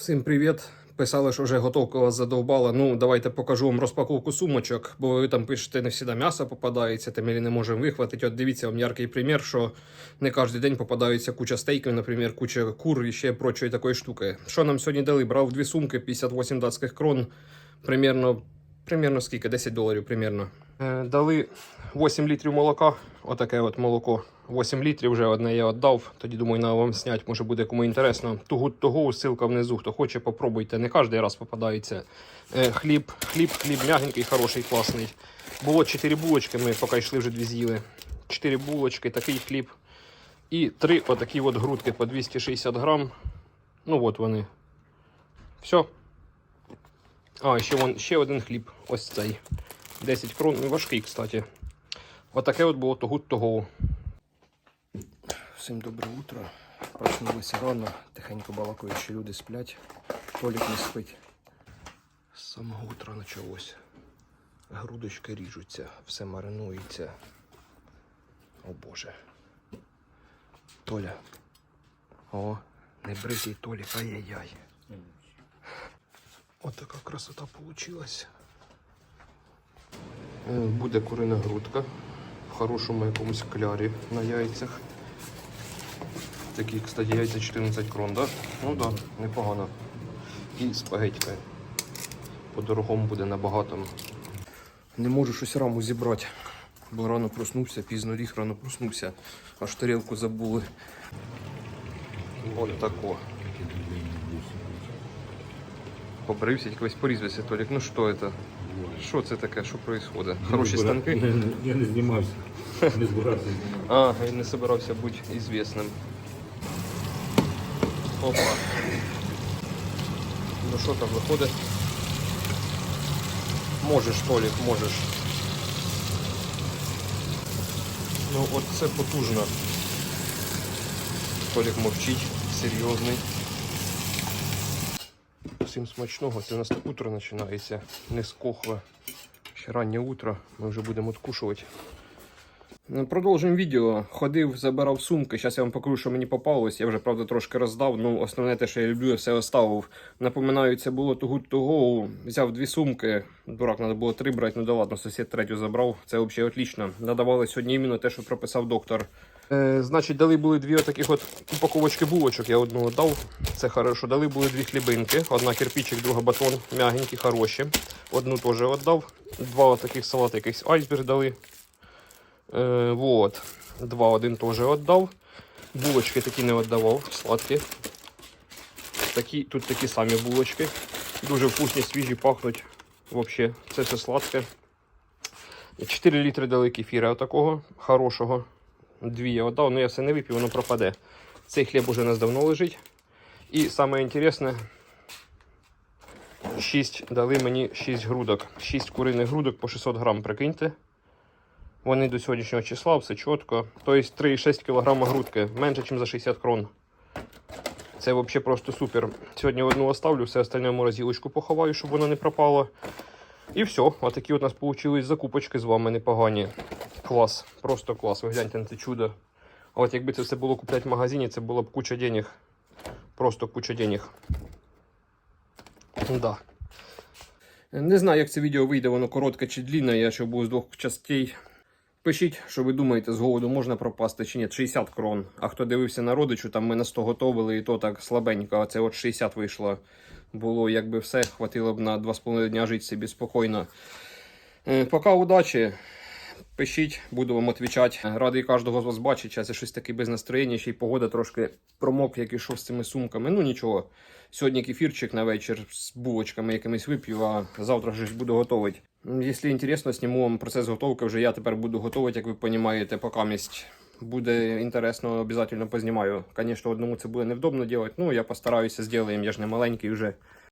Всім привіт. Писали, що вже готовка вас задовбала. Ну, давайте покажу вам розпаковку сумочок, бо ви там пишете, не завжди м'ясо попадається, там і не можемо вихватити. От дивіться вам яркий примір, що не кожен день попадається куча стейків, наприклад, куча кур і ще прочої такої штуки. Що нам сьогодні дали? Брав дві сумки, 58 датських крон, примерно, примерно скільки? 10 доларів примерно. Е, дали 8 літрів молока, отаке от молоко. 8 літрів вже одне я віддав. Тоді думаю, на вам зняти, може буде кому інтересно. Тугу того, ссылка внизу. Хто хоче, попробуйте. Не кожен раз попадається. Е, хліб, хліб, хліб м'ягенький, хороший, класний. Було 4 булочки, ми поки йшли вже дві з'їли. 4 булочки, такий хліб. І 3 отакі от грудки по 260 грам. Ну от вони. Все. А, ще, вон, ще один хліб. Ось цей. 10 крон. Важкий, кстати. Отаке от було того того. Всім добре утро. Проснулися рано, тихенько балакаю, що люди сплять. Толік не спить. З самого утра почалось. Грудочки ріжуться, все маринується. О Боже. Толя. О, не бритий Толік, ай-яй-яй. От така красота получилась. Е, Буде курина грудка хорошому якомусь клярі на яйцях. Такі, кстати, яйця 14 крон, да? Ну да, непогано. І спагетька. По-дорогому буде набагато. Не можу щось раму зібрати. Бо рано проснувся, пізно ліг, рано проснувся. Аж тарілку забули. От тако. Побрився, весь порізався, Толік. Ну що це? Що це таке? Що відбувається? Хороші станки? Я не знімався, не збирався знімати. А, я не собирався бути известним. Опа. Ну що там виходить? Можеш, Толік, можеш. Ну от це потужно. Толік мовчить, серйозний. Всім смачного, це у нас так утро починається. Не скохле. Ще раннє утро, ми вже будемо откушувати. Продовжуємо відео. Ходив, забирав сумки. Зараз я вам покажу, що мені попалось. Я вже правда трошки роздав. Ну, основне те, що я люблю, я все оставив. Напоминаю, це було того того. Взяв дві сумки. Дурак, треба було три брати. Ну да ладно, сусід третю забрав. Це взагалі отлично. Надавали сьогодні іменно те, що прописав доктор. Е, значить, дали були дві отаких от упаковочки булочок. Я одну дав. Це хорошо. Дали були дві хлібинки. Одна кирпичик, друга батон. Мягенькі, хороші. Одну теж віддав. Два таких салати, якийсь айсберг дали. Е, вот. Два один теж віддав. Булочки такі не віддавав, сладкі. Такі, тут такі самі булочки. Дуже вкусні, свіжі, пахнуть. Вообще, це все сладке. 4 літри дали кефіра такого хорошого. Дві я віддав, але я все не вип'ю, воно пропаде. Цей хліб уже у нас давно лежить. І саме інтересне, 6 дали мені 6 грудок. 6 куриних грудок по 600 грам, прикиньте. Вони до сьогоднішнього числа, все чітко. Тобто 3,6 кг грудки, менше, ніж за 60 крон. Це взагалі просто супер. Сьогодні одну оставлю, все остальне в морозилочку поховаю, щоб воно не пропало. І все. Отакі от у нас вийшли закупочки з вами непогані. Клас, просто клас. Ви гляньте на це чудо. От якби це все було купляти в магазині, це було б куча денег. Просто куча денег. Да. Не знаю, як це відео вийде, воно коротке чи длінне, я ще був з двох частей. Пишіть, що ви думаєте, з голоду можна пропасти чи ні. 60 крон. А хто дивився на родичу, там ми на 100 готовили, і то так слабенько. А це от 60 вийшло. Було якби все, хватило б на 2,5 дня жити собі спокійно. Е, Пока удачі. Пишіть, буду вам відповідати. Радий кожного з вас бачити. Зараз я щось таке без настроєння, ще й погода трошки промок, як ішов з цими сумками. Ну нічого. Сьогодні кефірчик на вечір з булочками якимись вип'ю, а завтра щось буду готувати. Якщо інтересно, зніму процес готовки. Вже я тепер буду готувати, як ви розумієте, поки місць. Буде інтересно, обов'язково познімаю. Звісно, одному це буде невдобно робити. Ну, я постараюся зробити, я ж не маленький вже.